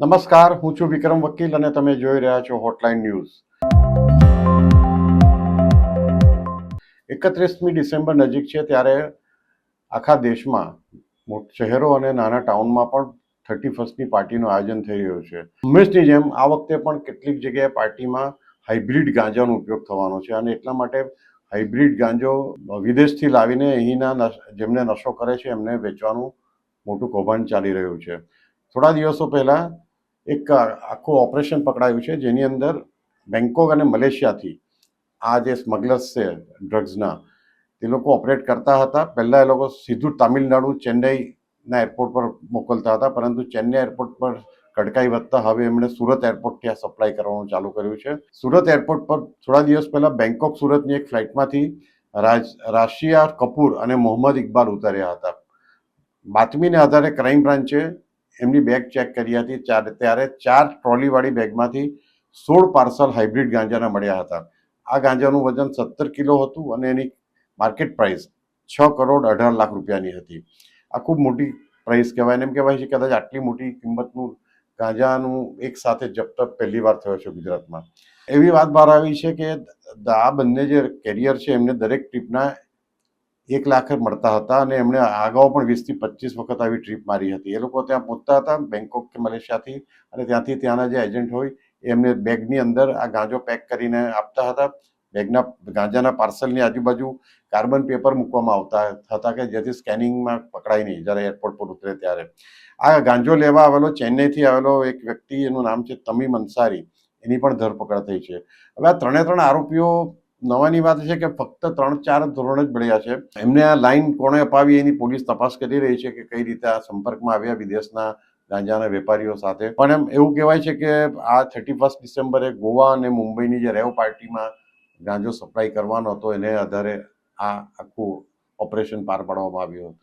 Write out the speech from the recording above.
નમસ્કાર, હું છું વિક્રમ વકીલ અને તમે જોઈ રહ્યા છો હોટલાઇન ન્યૂઝ એકત્રીસમી ડિસેમ્બર નજીક છે ત્યારે આખા દેશમાં શહેરો અને નાના ટાઉનમાં પણ થર્ટી ફર્સ્ટની પાર્ટીનું આયોજન થઈ રહ્યું છે. હંમેશની જેમ આ વખતે પણ કેટલીક જગ્યાએ પાર્ટીમાં હાઇબ્રિડ ગાંજાનો ઉપયોગ થવાનો છે અને એટલા માટે હાઇબ્રિડ ગાંજો વિદેશથી લાવીને અહીંના જેમને નશો કરે છે એમને વેચવાનું મોટું કૌભાંડ ચાલી રહ્યું છે. થોડા દિવસો પહેલા એક આખું ઓપરેશન પકડાયું છે, જેની અંદર બેંકોક અને મલેશિયાથી આ જે સ્મગલર્સ છે, ડ્રગ્સના, તે લોકો ઓપરેટ કરતા હતા. પહેલાં એ લોકો સીધું તામિલનાડુ, ચેન્નઈના એરપોર્ટ પર મોકલતા હતા, પરંતુ ચેન્નઈ એરપોર્ટ પર કડકાઈ વધતા હવે એમણે સુરત એરપોર્ટથી આ સપ્લાય કરવાનું ચાલુ કર્યું છે. સુરત એરપોર્ટ પર થોડા દિવસ પહેલાં બેંકોક સુરતની એક ફ્લાઇટમાંથી રાજ, રાશિયા કપૂર અને મોહમ્મદ ઇકબાલ ઉતર્યા હતા. બાતમીને આધારે ક્રાઇમ બ્રાન્ચે એમની બેગ ચેક કરી હતી. ત્યારે ચાર ટ્રોલીવાળી બેગમાંથી સોળ પાર્સલ હાઇબ્રિડ ગાંજાના મળ્યા હતા. આ ગાંજાનું વજન સત્તર કિલો હતું અને એની માર્કેટ પ્રાઇસ છ કરોડ અઢાર લાખ રૂપિયાની હતી. આ ખૂબ મોટી પ્રાઇસ કહેવાય એમ કહેવાય છે કદાચ આટલી મોટી કિંમતનું ગાંજાનું એક સાથે જપ્ત પહેલી વાર થયો છે ગુજરાતમાં. એવી વાત બહાર આવી છે કે આ બંને જે કેરિયર છે, એમને દરેક ટ્રીપના એક લાખ મળતા હતા અને એમણે અગાઉ પણ વીસથી પચીસ વખત આવી ટ્રીપ મારી હતી. એ લોકો ત્યાં પહોંચતા હતા, બેંકોક કે મલેશિયાથી અને ત્યાંથી ત્યાંના જે એજન્ટ હોય, એમને બેગની અંદર આ ગાંજો પેક કરીને આપતા હતા. બેગના, ગાંજાના પાર્સલની આજુબાજુ કાર્બન પેપર મૂકવામાં આવતા હતા કે જેથી સ્કેનિંગમાં પકડાય નહીં જ્યારે એરપોર્ટ પર ઉતરે ત્યારે. આ ગાંજો લેવા આવેલો, ચેન્નઈથી આવેલો એક વ્યક્તિ, એનું નામ છે તમીમ અંસારી એની પણ ધરપકડ થઈ છે. હવે આ ત્રણે ત્રણ આરોપીઓ નવાની વાત છે કે ફક્ત ત્રણ ચાર ધોરણ જ મળ્યા છે. એમને આ લાઈન કોણે અપાવી એની પોલીસ તપાસ કરી રહી છે કે કઈ રીતે આ સંપર્કમાં આવ્યા વિદેશના ગાંજાના વેપારીઓ સાથે. પણ એમ એવું કહેવાય છે કે આ થર્ટી ફર્સ્ટ ડિસેમ્બરે ગોવા અને મુંબઈની જે રેવ પાર્ટીમાં ગાંજો સપ્લાય કરવાનો હતો, એને આધારે આ આખું ઓપરેશન પાર પાડવામાં આવ્યું હતું.